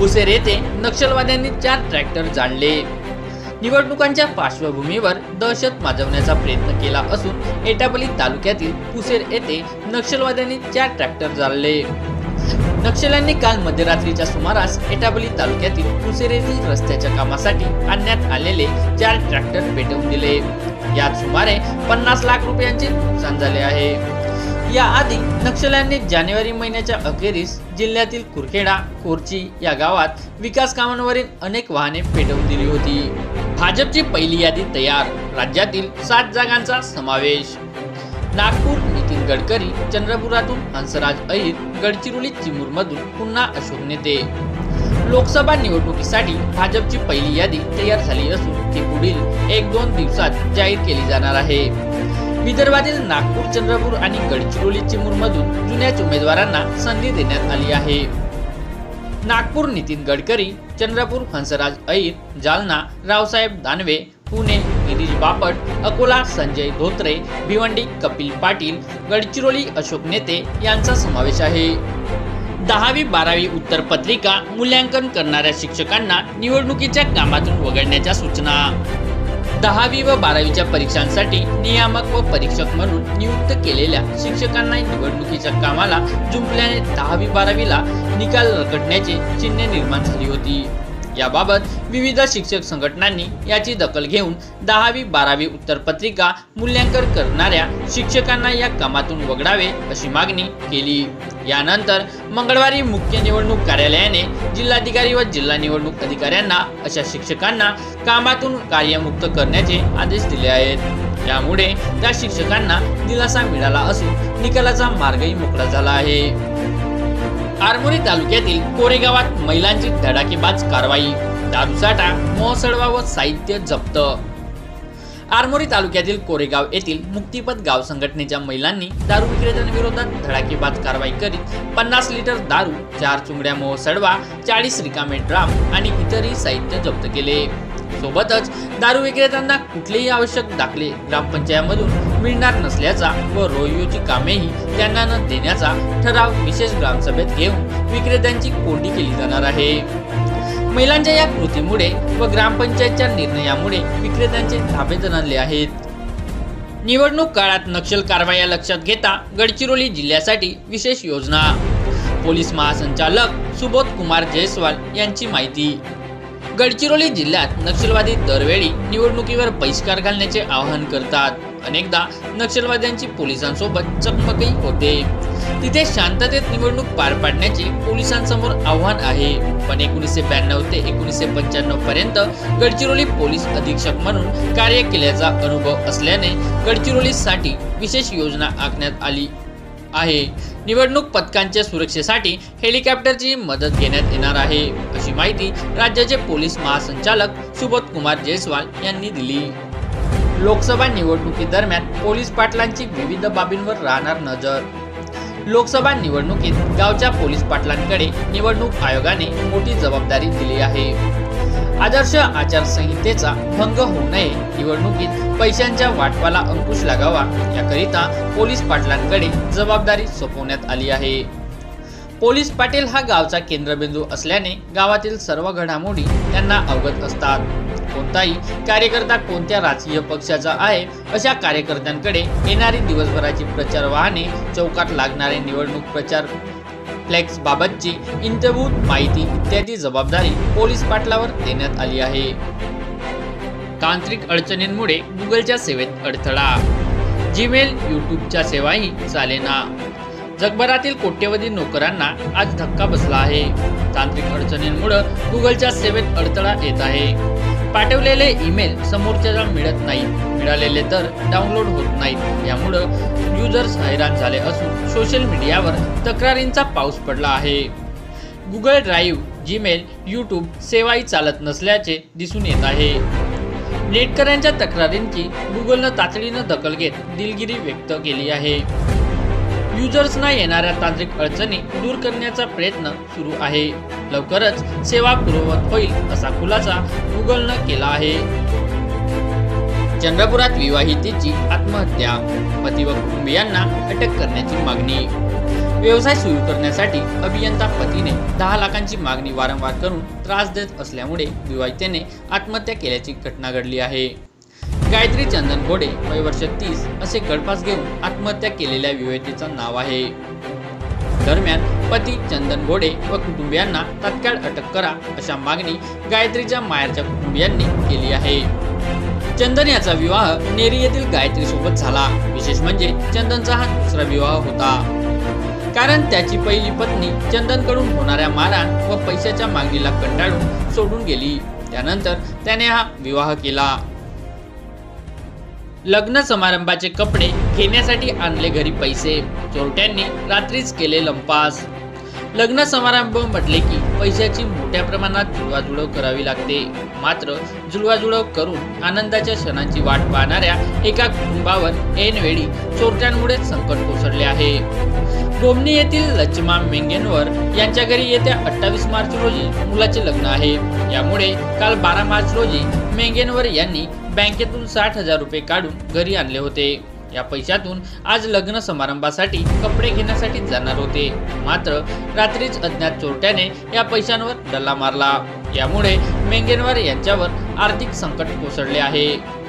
उसेर येथे नक्षलवाद्यांनी चार ट्रॅक्टर जाळले. निवडणुकांच्या पार्श्वभूमीवर दहशत माजवण्याचा प्रयत्न केला असून एटापली तालुक्यातील पुसेर येथे नक्षलवाद्यांनी चार ट्रॅक्टर जाळले. नक्षल्यांनी काल मध्यरात्रीच्या सुमारास एटाबली तालुक्यातील पुसेर येथील रस्त्याच्या कामासाठी आणण्यात आलेले चार ट्रॅक्टर पेटवून दिले. यात सुमारे पन्नास लाख रुपयांचे नुकसान झाले आहे. याआधी नक्षल्यांनी जानेवारी महिन्याच्या अखेरीस जिल्ह्यातील कुरखेडा कोरची या गावात विकास कामांवरील अनेक वाहने पेटवून दिली होती. भाजपची पहिली यादी तयार राज्यातील सात जागांचा समावेश. नागपूर नितीन गडकरी चंद्रपुरातून हंसराज अहिर गडचिरोली चिमूरमधून पुन्हा अशोक नेते. लोकसभा निवडणुकीसाठी भाजपची पहिली यादी तयार झाली असून ती पुढील एक दोन दिवसात जाहीर केली जाणार आहे. विदर्भातील नागपूर चंद्रपूर आणि गडचिरोली चिमूरमधून जुन्याच उमेदवारांना संधी देण्यात आली आहे. नागपूर नितीन गडकरी चंद्रपूर हंसराज ऐर जालना रावसाहेब दानवे पुणे गिरीश बापट अकोला संजय धोत्रे भिवंडी कपिल पाटील गडचिरोली अशोक नेते यांचा समावेश आहे. दहावी बारावी उत्तर पत्रिका मूल्यांकन करणाऱ्या शिक्षकांना निवडणुकीच्या कामातून वगळण्याच्या सूचना. दहावी व बारावीच्या परीक्षांसाठी नियामक व परीक्षक म्हणून नियुक्त केलेल्या शिक्षकांना निवडणुकीच्या कामाला जुंपल्याने दहावी बारावीला निकाल रखडण्याची चिन्ह निर्माण झाली होती. याबाबत विविध शिक्षक संघटनांनी याची दखल घेऊन दहावी बारावी उत्तरपत्रिका मूल्यांकन करणाऱ्या शिक्षकांना या कामातून वगळावे अशी मागणी केली. यानंतर मंगळवारी मुख्य निवडणूक कार्यालयाने जिल्हाधिकारी व जिल्हा निवडणूक अधिकाऱ्यांना अशा शिक्षकांना कामातून कार्यमुक्त करण्याचे आदेश दिले आहेत. यामुळे त्या शिक्षकांना दिलासा मिळाला असून निकालाचा मार्गही मोकळा झाला आहे. आरमोरी तालुक्यातील कोरेगावात महिलांची धडाकेबाज कारवाई दारूसाठा मोहसडवा व साहित्य जप्त. आरमोरी तालुक्यातील कोरेगाव येथील मुक्तिपद गाव संघटनेच्या महिलांनी दारू विक्रेत्यांविरोधात धडाकेबाज कारवाई करीत पन्नास लिटर दारू चार चुंगड्या मोहसडवा चाळीस रिकामे ड्राम आणि इतरही साहित्य जप्त केले. सोबतच दारू विक्रेत्यांना कुठलेही आवश्यक दाखले ग्रामपंचायतमधून मिळणार नसल्याचा व रोयोची कामेही त्यांना न देण्याचा ठराव विशेष ग्रामसभेत घेऊन विक्रेत्यांची कोंडी केली जाणार आहे. महिलांच्या या कृतीमुळे व ग्रामपंचायतच्या निर्णयामुळे विक्रेत्यांचे धाबे जणले आहेत. निवडणूक काळात नक्षल कारवाया लक्षात घेता गडचिरोली जिल्ह्यासाठी विशेष योजना. पोलीस महासंचालक सुबोध कुमार जयस्वाल यांची माहिती. गडचिरोली जिल्ह्यात नक्षलवादी दरवेळी निवडणुकीवर बहिष्कार घालण्याचे आवाहन करतात. अनेकदा नक्षलवाद्यांची पोलिसांसोबत चकमकही होते. तिथे शांततेत निवडणूक पार पाडण्याचे पोलिसांसमोर आव्हान आहे. पण एकोणीसशे ब्याण्णव ते एकोणीसशे पंच्याण्णव पर्यंत गडचिरोली पोलीस अधीक्षक म्हणून कार्य केल्याचा अनुभव असल्याने गडचिरोलीसाठी विशेष योजना आखण्यात आली आहे. निवडणूक पथकांच्या सुरक्षेसाठी हेलिकॉप्टरची मदत घेण्यात येणार आहे. अशी माहिती राज्याचे पोलीस महासंचालक सुबोध कुमार जयस्वाल यांनी दिली. लोकसभा निवडणुकीदरम्यान पोलीस पाटलांची विविध बाबींवर राहणार नजर. लोकसभा निवडणुकीत गावच्या पोलीस पाटलांकडे निवडणूक आयोगाने मोठी जबाबदारी दिली आहे. आदर्श आचारसंहितेचा भंग होऊ नये. निवडणुकीत पैशांच्या वाटपाला अंकुश लागावा याकरिता पोलीस पाटलांकडे जबाबदारी सोपवण्यात आली आहे. पोलीस पाटील हा गावचा केंद्रबिंदू असल्याने गावातील सर्व घडामोडी त्यांना अवगत असतात. कोणताही कार्यकर्ता कोणत्या राजकीय पक्षाचा आहे अशा कार्यकर्त्यांकडे येणारी दिवसभराची प्रचार वाहने चौकात लागणारे निवडणूक प्रचार फ्लेक्स बाबतची इंटरव्ह्यू माहिती इत्यादी जबाबदारी पोलीस पाटलावर देण्यात आली आहे. तांत्रिक अडचणींमुळे गुगलच्या सेवेत अडथळा. जीमेल यूट्यूबच्या सेवाही चालेना. जगभरातील कोट्यवधी नोकरांना आज धक्का बसला आहे. तांत्रिक अडचणींमुळे गुगलच्या सेवेत अडथळा येत आहे. पाठवलेले ईमेल समोरच्याला मिळत नाही. मिळालेले तर डाउनलोड होत नाहीत. यामुळं युजर्स हैराण झाले असून सोशल मीडियावर तक्रारींचा पाऊस पडला आहे. गुगल ड्राईव्ह जीमेल यूट्यूब सेवाही चालत नसल्याचे दिसून येत आहे. नेटकऱ्यांच्या तक्रारींची गुगलनं तातडीनं दखल घेत दिलगिरी व्यक्त केली आहे. युजर्सना येणाऱ्या तांत्रिक अडचणी दूर करण्याचा प्रयत्न सुरू आहे. लवकरच सेवा पूर्ववत होईल असा खुलासा गुगलनं केला आहे. चंद्रपुरात विवाहितेची आत्महत्या पती व कुटुंबियांना अटक करण्याची मागणी. व्यवसाय सुरू करण्यासाठी अभियंता पतीने दहा लाखांची मागणी वारंवार करून त्रास देत असल्यामुळे विवाहितेने आत्महत्या केल्याची घटना घडली आहे. गायत्री चंदन घोडे वय वर्ष तीस असे गळफास घेऊन आत्महत्या केलेल्या विवाहितेचं नाव आहे. दरम्यान पती चंदन घोडे व कुटुंबियांना तत्काळ अटक करा अशा मागणी गायत्रीच्या मायरच्या कुटुंबियांनी केली आहे. चंदन याचा विवाह नेरी येथील गायत्री सोबत झाला. विशेष म्हणजे चंदनचा हा दुसरा विवाह होता. कारण त्याची पहिली पत्नी चंदनकडून होणाऱ्या मारहाण व पैशाच्या मागणीला कंटाळून सोडून गेली. त्यानंतर त्याने हा विवाह केला. लग्न समारंभाचे कपडे घेण्यासाठी आणले घरी पैसे. चोरट्यांनी रात्रीच केले लंपास. लग्न समारंभ म्हटले की पैशाची मोठ्या प्रमाणात जुळवाजुळव करावी लागते. मात्र जुळवाजुळव करून आनंदाच्या क्षणांची वाट पाहणाऱ्या एका कुटुंबावर ऐनवेळी चोरट्यांमुळे संकट कोसळले आहे. डोमनी येथील लचमा मेंगेनवर यांच्या घरी येत्या अठ्ठावीस मार्च रोजी मुलाचे लग्न आहे. यामुळे काल बारा मार्च रोजी मेंगेनवर यांनी बँकेतून साठ हजार रुपये काढून घरी आणले होते. या पैशातून आज लग्न समारंभासाठी कपडे घेण्यासाठी जाणार होते. मात्र रात्रीच अज्ञात चोरट्याने या पैशांवर डल्ला मारला. यामुळे मेंगेनवार यांच्यावर आर्थिक संकट कोसळले आहे.